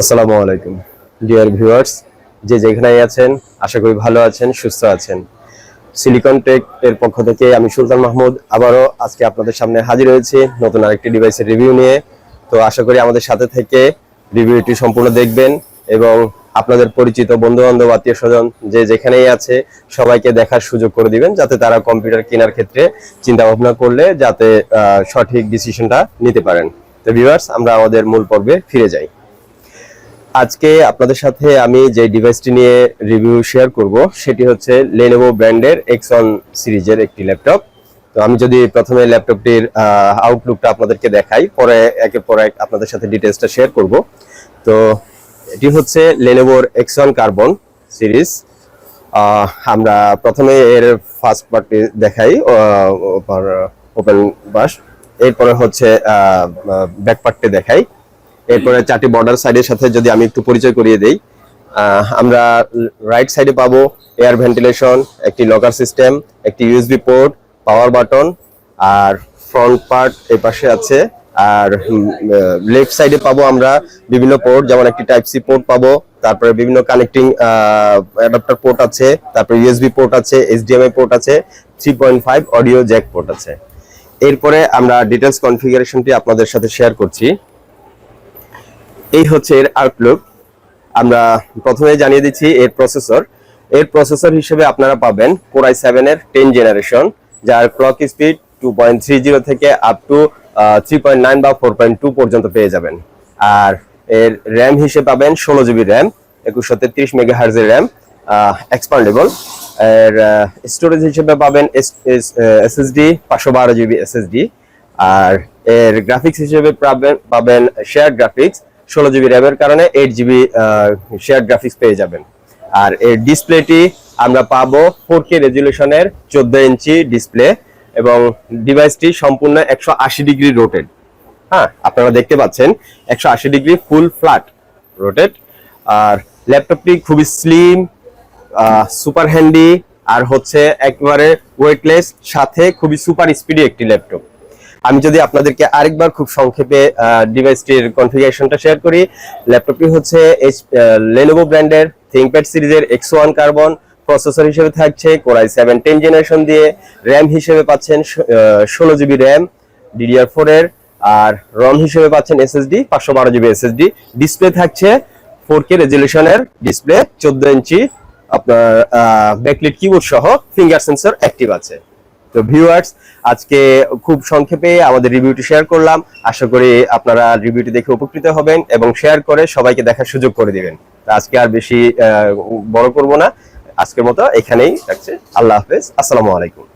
আসসালামু আলাইকুম। Dear viewers যে যেখানেই আছেন, আশা করি ভালো আছেন, সুস্থ আছেন। সিলিকন টেক এর পক্ষ থেকে আমি সুলতান মাহমুদ, আবারও আজকে আপনাদের সামনে হাজির হয়েছি নতুন আরেকটি ডিভাইসের রিভিউ নিয়ে। তো আশা করি আমাদের সাথে থেকে রিভিউটি সম্পূর্ণ দেখবেন এবং আপনাদের পরিচিত বন্ধু বান্ধব আত্মীয় স্বজন যে যেখানেই আছে, সবাইকে দেখার সুযোগ করে দিবেন, যাতে তারা কম্পিউটার কেনার ক্ষেত্রে চিন্তা ভাবনা করলে যাতে সঠিক ডিসিশনটা নিতে পারেন। তো ভিউয়ার্স আমরা আমাদের মূল পর্বে ফিরে যাই। আজকে আপনাদের সাথে আমি যে ডিভাইসটি নিয়ে রিভিউ শেয়ার করব, সেটি হচ্ছে Lenovo ব্র্যান্ডের Xon সিরিজের একটি ল্যাপটপ তো আমি যদি প্রথমে ল্যাপটপটির আউটলুকটা আপনাদেরকে দেখাই, পরে একের পর এক আপনাদের সাথে ডিটেলসটা শেয়ার করব। তো এটি হচ্ছে Lenovoর Xon কার্বন সিরিজ। আমরা প্রথমে এর ফার্স্ট পার্টটি দেখাই ওপেন বাস এরপরে হচ্ছে ব্যাক পার্টটি দেখাই। এরপরে চারটি বর্ডার সাইডের সাথে যদি আমি একটু পরিচয় করিয়ে দেই আমরা রাইট সাইডে পাবো এয়ার ভেন্টিলেশন একটি লকার সিস্টেম একটি ইউএসবি পোর্ট পাওয়ার বাটন আর ফ্রন্ট পার্ট এই পাশে আছে, আর লেফট সাইডে পাবো আমরা বিভিন্ন পোর্ট যেমন একটি টাইপ সি পোর্ট পাবো, তারপরে বিভিন্ন কানেক্টিং অ্যাডাপ্টার পোর্ট আছে, তারপরে ইউএসবি পোর্ট আছে এইচডিএমআই পোর্ট আছে three point five audio jack port আছে। এরপরে আমরা ডিটেলস কনফিগারেশনটি আপনাদের সাথে শেয়ার করছি। এই হচ্ছে এর আউটলুক আমরা প্রথমে জানিয়ে দিচ্ছি এর প্রসেসর এর প্রসেসর হিসেবে আপনারা পাবেন কোরাই সেভেন এর টেন জেনারেশন যার clock speed two point three zero থেকে up to three point nine বা ফোর পয়েন্ট টু পর্যন্ত পেয়ে যাবেন। আর এর র্যাম হিসেবে পাবেন ষোলো জিবি র্যাম একুশশো তেত্রিশ মেগা হার্জের র্যাম এক্সপান্ডেবল এর স্টোরেজ হিসেবে পাবেন এস এসএসডি পাঁচশো বারো জিবি এসএসডি আর এর গ্রাফিক্স হিসেবে পাবেন পাবেন শেয়ার গ্রাফিক্স ষোলো জিবি র্যামের কারণে এইট জিবি শেয়ার গ্রাফিক্স পেয়ে যাবেন। আর এর ডিসপ্লেটি আমরা পাবো ফোর কে রেজুলেশনের চোদ্দ ইঞ্চি ডিসপ্লে এবং ডিভাইসটি সম্পূর্ণ একশো আশি ডিগ্রি রোটেড হ্যাঁ আপনারা দেখতে পাচ্ছেন একশো আশি ডিগ্রি ফুল ফ্ল্যাট রোটেড আর ল্যাপটপটি খুবই স্লিম সুপার হ্যান্ডি আর হচ্ছে একবারে ওয়েটলেস সাথে খুবই সুপার স্পিডি একটি ল্যাপটপ আমি যদি আপনাদেরকে আরেকবার খুব সংক্ষেপে ডিভাইসটির কনফিগারেশনটা শেয়ার করি ল্যাপটপটি হচ্ছে লেনোভো ব্র্যান্ডের থিংকপ্যাড সিরিজের এক্স ওয়ান কার্বন প্রসেসর হিসেবে থাকছে core i seven ten generation দিয়ে র্যাম হিসেবে পাচ্ছেন ষোলো জিবি র্যাম ডিডিআর ফোর এর, আর রম হিসেবে পাচ্ছেন এসএসডি পাঁচশো বারো জিবি এসএসডি ডিসপ্লে থাকছে ফোর কে রেজলিউশনের ডিসপ্লে চোদ্দ ইঞ্চি আপনার ব্যাকলিট কিবোর্ড সহ ফিঙ্গার সেন্সর অ্যাক্টিভ আছে। তো ভিউয়ার্স আজকে খুব সংক্ষেপে আমাদের রিভিউটি শেয়ার করলাম। আশা করি আপনারা রিভিউটি দেখে উপকৃত হবেন এবং শেয়ার করে সবাইকে দেখার সুযোগ করে দিবেন। আজকে আর বেশি বড় করব না। আজকের মতো এখানেই রাখছে আল্লাহ হাফেজ। আসসালামু আলাইকুম।